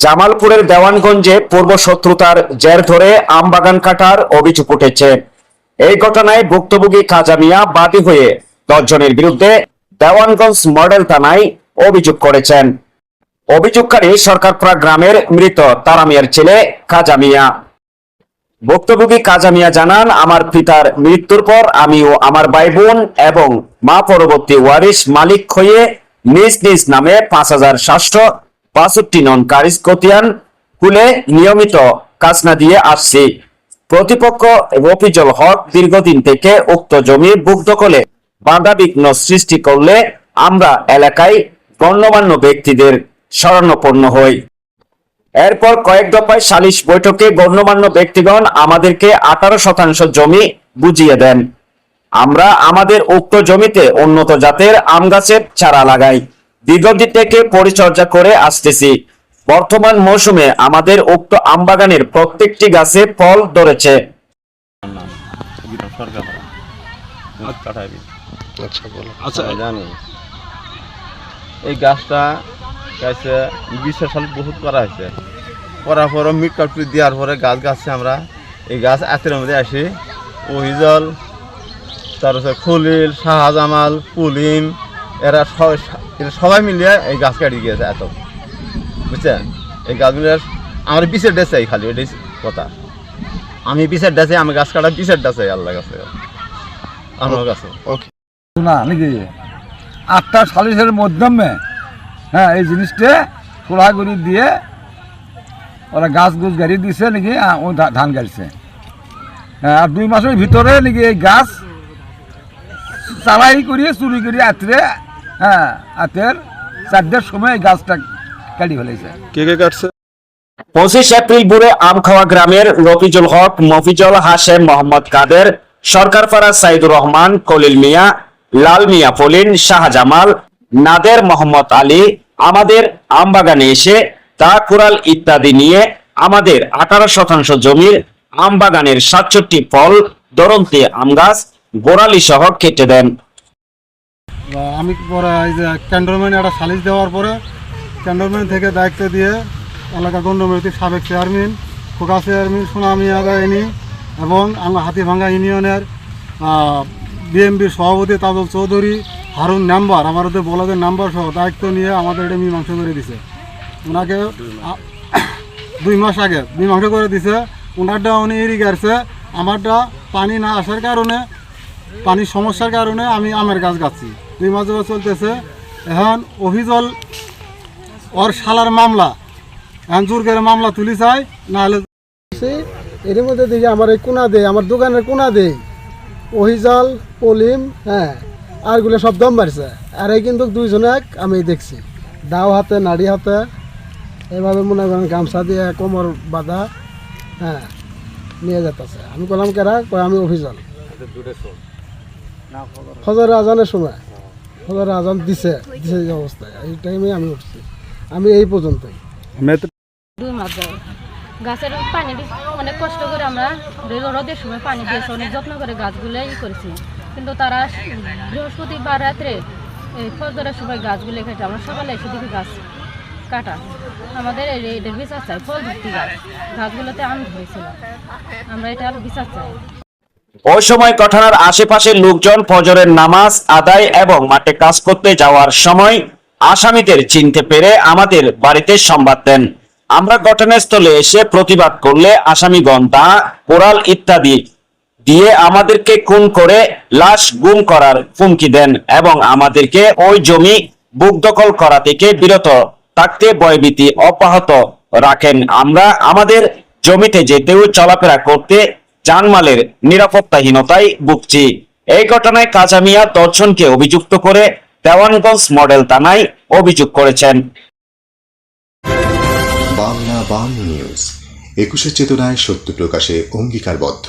জামালপুরের দেওয়ানগঞ্জে পূর্ব শত্রুতার জের ধরে আম বাগান কাটার অভিযোগ উঠেছে। এই ঘটনায় ভুক্তভোগী খাজা মিয়া বাদী হয়ে দশজনের বিরুদ্ধে দেওয়ানগঞ্জ মডেল থানায় অভিযোগ করেছেন। অভিযোগকারী সরকারপুরা গ্রামের মৃত তারা মিয়ার ছেলে খাজা মিয়া। ভুক্তভোগী কাজা মিয়া জানান, আমার পিতার মৃত্যুর পর আমি ও আমার ভাই বোন এবং মা পরবর্তী ওয়ারিশ মালিক হয়ে নিজ নিজ নামে পাঁচ হাজার সাতশো বাষট্টি নন কারিজ কতিয়ান কুলে নিয়মিত কাজনা দিয়ে আসছি। প্রতিপক্ষ রফিজল হক দীর্ঘদিন থেকে উক্ত জমি দখলে বাধা বিঘ্ন সৃষ্টি করলে আমরা এলাকায় গণ্যমান্য ব্যক্তিদের শরণাপন্ন হই। এরপর কয়েক দফায় সালিশ বৈঠকে গণ্যমান্য ব্যক্তিগণ আমাদেরকে আঠারো শতাংশ জমি বুঝিয়ে দেন। আমরা আমাদের উক্ত জমিতে উন্নত জাতের আম গাছের চারা লাগাই। দীর্ঘদিন থেকে পরিচর্যা করে আসতেছি। বর্তমান মৌসুমে আমাদের উক্ত আম বাগানের প্রত্যেকটি গাছে ফল ধরেছে। আচ্ছা এই গাছটা গাছে সালে বহুত করা হয়েছে। করার পরে মিট কাটুরি দেওয়ার পরে গাছ গাছে আমরা এই গাছ আতের মধ্যে আসি। ওহিজল, তারপরে খলিল, শাহজামাল, পুলিম এরা সবাই এরা সবাই মিলিয়ে এই গাছ কাটি গিয়েছে এত। বুঝছেন? এই গাছগুলো আমার পিসের ডেছে খালি এটাই কথা। আমি পিসের ডেছে আমি গাছ কাটা পিসের ডেছে আল্লাহ কাছে। আমার কাছে। ওকে না নাকি? আটটা সালিশের মাধ্যমে হ্যাঁ এই জিনিসটা খোলাগুড়ি দিয়ে ওরা গাছ গুছ গাড়ি দিছে নাকি ও ধান গাড়ছে। হ্যাঁ আর দুই মাসের ভিতরে নাকি এই গাছ চালাই করিয়ে চুরি করিয়ে আতরে হ্যাঁ আতের চারটের সময় গাছটা কাটি ফেলেছে। কে কে কাটছে? পঁচিশ এপ্রিল বুড়ে আমখাওয়া গ্রামের রফিজুল হক মফিজুল হাশেম মোহাম্মদ কাদের সরকারপাড়া সাইদুর রহমান কলিল মিয়া লাল মিয়া ফলিন শাহজামাল নাদের মোহাম্মদ আলী আমাদের আমবাগানে এসে তা কুরাল ইত্যাদি নিয়ে আমাদের আঠারো শতাংশ জমির আমবাগানের সাতষট্টি ফল দরন্তি আম গাছ গোড়ালি সহ কেটে দেন। আমি পরে এই যে ক্যান্টনমেন্ট একটা সালিশ দেওয়ার পরে ক্যান্টনমেন্ট থেকে দায়িত্ব দিয়ে এলাকা গণ্যমান্য সাবেক চেয়ারম্যান, খোকা চেয়ারম্যান সুনামি আদায়নি এবং আমার হাতিভাঙ্গা ইউনিয়নের বিএমপির সভাপতি তাজল চৌধুরী, হারুন নাম্বার, আমার ওদের বলদের নাম্বার সহ দায়িত্ব নিয়ে আমাদের এটা মীমাংসা করে দিছে। ওনাকে দুই মাস আগে মীমাংসা করে দিছে। ওনারটা উনি এড়িয়ে গেছে আমারটা পানি না আসার কারণে, পানির সমস্যার কারণে আমি আমের গাছ গাচ্ছি দুই মাস ধরে চলতেছে। এখন অভিজল ওর শালার মামলা। এখন জোর করে মামলা তুলি চাই নাহলে এর মধ্যে দেখি আমার এই কোনা দেয় আমার দোকানের কোনা দেয়। ওহিজাল পলিম হ্যাঁ আরগুলো সব দম বাড়ছে। আর এই কিন্তু দুইজনে এক আমি দেখছি। দাও হাতে নাড়ি হাতে এভাবে মনে করেন গামছা দিয়ে কোমর বাঁধা হ্যাঁ নিয়ে যেতেছে আমি বললাম কেরা? কয় আমি অভিযান ফজর আজানের সময়। ফজর আজান দিছে দিছে এই অবস্থায়। এই টাইমে আমি উঠছি। আমি এই পর্যন্তই। দুই মাস গাছের পানি অনেক কষ্ট করে আমরা রোদের সময় পানি দিয়েছি অনেক যত্ন করে গাছগুলো ই করেছি। কিন্তু তারা বৃহস্পতিবার রাত্রে এই ফজরের সময় গাছগুলো কেটে আমরা সকালে এসে দেখি গাছ কাটা। আমাদের এটার বিচার চাই ফল ভর্তি গাছ। গাছগুলোতে আম ধরেছিল। আমরা এটা বিচার চাই। ওই সময় ঘটনার আশেপাশের লোকজন ফজরের নামাজ আদায় এবং মাঠে কাজ করতে যাওয়ার সময় আসামিদের চিনতে পেরে আমাদের বাড়িতে সংবাদ দেন। আমরা ঘটনাস্থলে এসে প্রতিবাদ করলে আসামিগণ তা কোরাল ইত্যাদি দিয়ে আমাদেরকে খুন করে লাশ গুম করার হুমকি দেন এবং আমাদেরকে ওই জমি বুক দখল করা থেকে বিরত থাকতে ভয়ভীতি অব্যাহত রাখেন। আমরা আমাদের জমিতে যেতেও চলাফেরা করতে জানমালের নিরাপত্তাহীনতায় ভুগছি। এই ঘটনায় কাজামিয়া দর্শনকে অভিযুক্ত করে দেওয়ানগঞ্জ মডেল থানায় অভিযোগ করেছেন। বাংলা বাংলা নিউজ, একুশে চেতনায় সত্য প্রকাশে অঙ্গীকারবদ্ধ।